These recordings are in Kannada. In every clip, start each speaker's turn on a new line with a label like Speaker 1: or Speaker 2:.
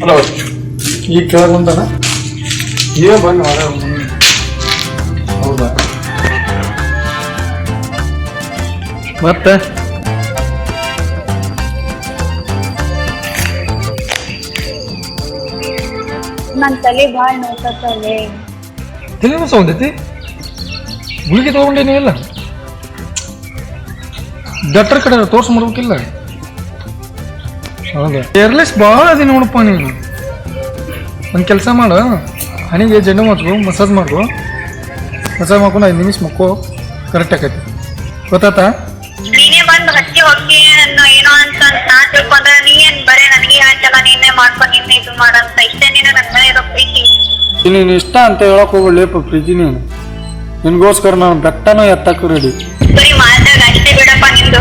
Speaker 1: ಹಲೋ
Speaker 2: ಈಗ ಕೆಳಗೆ ಬಂದನ
Speaker 1: ಏ ಬಂದು ಹೊರ
Speaker 2: ಹೌದಾ? ಮತ್ತೆ?
Speaker 3: ನನ್ ತಲೆ ಭಾಳ ನೋಡ್ತಲೆ
Speaker 2: ತಲೆನೂ ಸೌಂದೈತಿ ಗುಳಿಗೆ ತಗೊಂಡೇನಿ ಇಲ್ಲ? ಡಾಕ್ಟರ್ ಕಡೆ ತೋರ್ಸ್ ಮಾಡ್ಬೇಕಿಲ್ಲ ಹೌದಾ. ಏರ್ಲೆಸ್ ಭಾಳ ಅದಿ ನೋಡಪ್ಪ ನೀನು. ಒಂದು ಕೆಲಸ ಮಾಡು. ಹನಿಗೆ ಜಂಡು ಮಾಡ್ಕೊ ಮಸಾಜ್ ಮಾಡ್ಕೊ. ಮಸಾಜ್ ಮಾಡ್ಕೊಂಡು ಐದು ನಿಮಿಷ ಮಕ್ಕೋ. ಕರೆಕ್ಟ್ ಆಕೈತಿ ಗೊತ್ತಾತ
Speaker 3: ನೀನೇ ಬಂದು ಹಚ್ಚಿ ಹೊಕ್ಕಿ ಅನ್ನೋ ಏನೋ ಅಂತ ನಾ ತಿಳ್ಕೊಂಡ್ರೆ ನೀ ಏನ್ ಬರೇ ನನಗೆ ಹೇಳ್ತಲ್ಲ ನೀನೇ ಮಾಡ್ಕೊಂಡ್ ನೀನೇ ಇದು ಮಾಡಂತ ಇಷ್ಟೇ ನೀನು ನನ್ನ ಮೇಲೆ ಇರೋ ಪ್ರೀತಿ.
Speaker 2: ನೀನು ಇಷ್ಟ ಅಂತ ಹೇಳಕ್ ಹೋಗ್ಲೇಪ ಪ್ರೀತಿ ನೀನು. ನಿನ್ಗೋಸ್ಕರ ನಾನು ಬೆಟ್ಟನೂ ಎತ್ತಕ್ಕೂ ರೆಡಿ
Speaker 3: ಬರೀ ಮಾತಾಗ ಅಷ್ಟೇ ಬಿಡಪ್ಪ ನಿಂದು.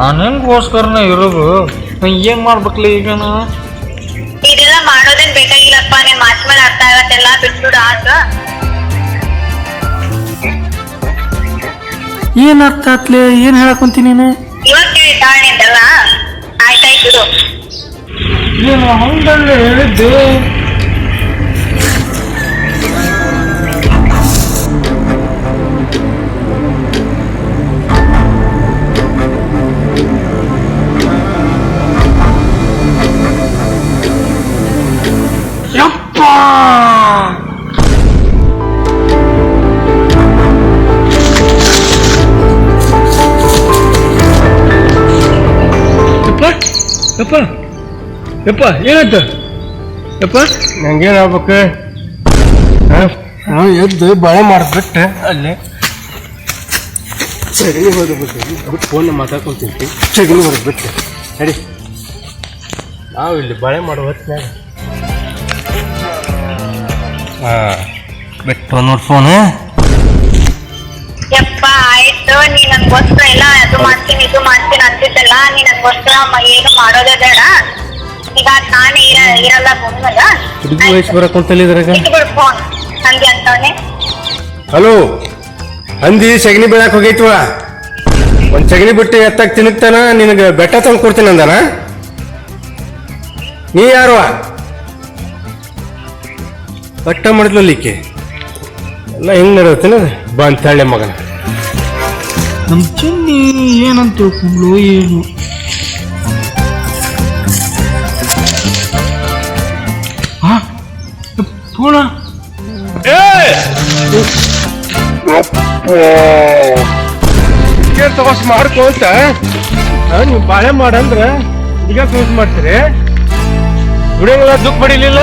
Speaker 2: ನಾನು ಹೆಂಗೋಸ್ಕರನೇ ಇರೋದು? ಏನು ಮಾಡ್ಬೇಕಲ್ಲ ಈಗ
Speaker 3: ಇದೆಲ್ಲ ಮಾಡೋದೇನ್ ಬೇಕಾಗಿಲ್ಲಪ್ಪ. ನಿನ್ ಮಾತ್ ಮೇಲೆ ಅರ್ಥ ಆಗತ್ತೆಲ್ಲ ಬಿಟ್ಬಿಡು ಆಗ.
Speaker 2: ಏನು ಅರ್ಥ ಆತ್ಲೆ ಏನ್ ಹೇಳಕ್ಕಂತೀನಿ ನೀನು?
Speaker 3: ಇವಾಗ ಕೇಳಿದ್ದಾಳ ನಿಂದೆಲ್ಲ? ಆಯ್ತಾಯ್ತು ಬಿಡು.
Speaker 2: ಏನು ಹಂಗಲ್ಲೇ ಹೇಳಿದ್ದೆ. ಯಪ್ಪ ಯಪ್ಪ ಏನಾಯ್ತು? ಯಪ್ಪ?
Speaker 1: ನಂಗೇನು ಆಗ್ಬೇಕು ನಾವು ಎದ್ದು ಬಾಳೆ ಮಾಡಿಬಿಟ್ಟೆ ಅಲ್ಲಿ. ಸಗಣಿ ಹೊಡೆದ್ಬಿಟ್ಟು ಫೋನ್ ಮಾತಾಡ್ಕೊಂತೀನಿ. ಸಗಣಿ ಹೊಡೆದ್ಬಿಟ್ಟೆ ನಡಿ. ನಾವು ಇಲ್ಲಿ ಬಾಳೆ ಮಾಡೋ ಹೊತ್ತಿನಾಗ. ಹಾಂ ಬಿಟ್ಟು ನೋಡಿ ಫೋನ್
Speaker 3: ಯಪ್ಪ ಆಯ್ತು. ನೀ ನನ್ಗೋಸ್ಕರ ಎಲ್ಲ ಇರಲ್ಲ ಬಂದಲ್ಲ
Speaker 1: ಹುಡುಗಿ ವಯಸ್ಸು ಬರಕ್ಕಂತಲ್ಲ ಇದ್ರಾಗ
Speaker 3: ಇಟ್ಬಿಡು ಫೋನ್. ಹಂಗೆ ಅಂತವನೆ
Speaker 1: ಹಲೋ ಹಂದಿ ಸಗಣಿ ಬೀಳಕ್ಕೆ ಹೋಗೈತಿವ ಒಂದು ಸಗಣಿ ಬಿಟ್ಟು ಎತ್ತಾಗ ತಿನ್ನುತ್ತಾನ? ನಿನಗೆ ಬೆಟ್ಟ ತಂದು ಕೊಡ್ತೀನಿ ಅಂದಾನ? ನೀ ಯಾರು ಬಟ್ಟ ಮಾಡಿದ್ಲಿಕ್ಕೆ ಎಲ್ಲ ಹೆಂಗ್ ನಡೆಯುತ್ತೇನ ಬಂತಾಳೆ ಮಗನ.
Speaker 2: ನಮ್ಮ ಚಿನ್ನಿ ಏನಂತ ತಿಳ್ಕೊಂಡ್ಲು ಏನು? ಪೂರ್ಣ
Speaker 1: ಟಿಕೆಟ್ ತಗೋಸ್ ಮಾಡ್ಕೋತ ನೀವು ಬಾಳೆ ಮಾಡಂದ್ರೆ ಈಗ ಯೂಸ್ ಮಾಡ್ತೀರಿ? ದುಡಿಯಂಗಿಲ್ಲ ದುಃಖ ಪಡಿಲಿಲ್ಲ?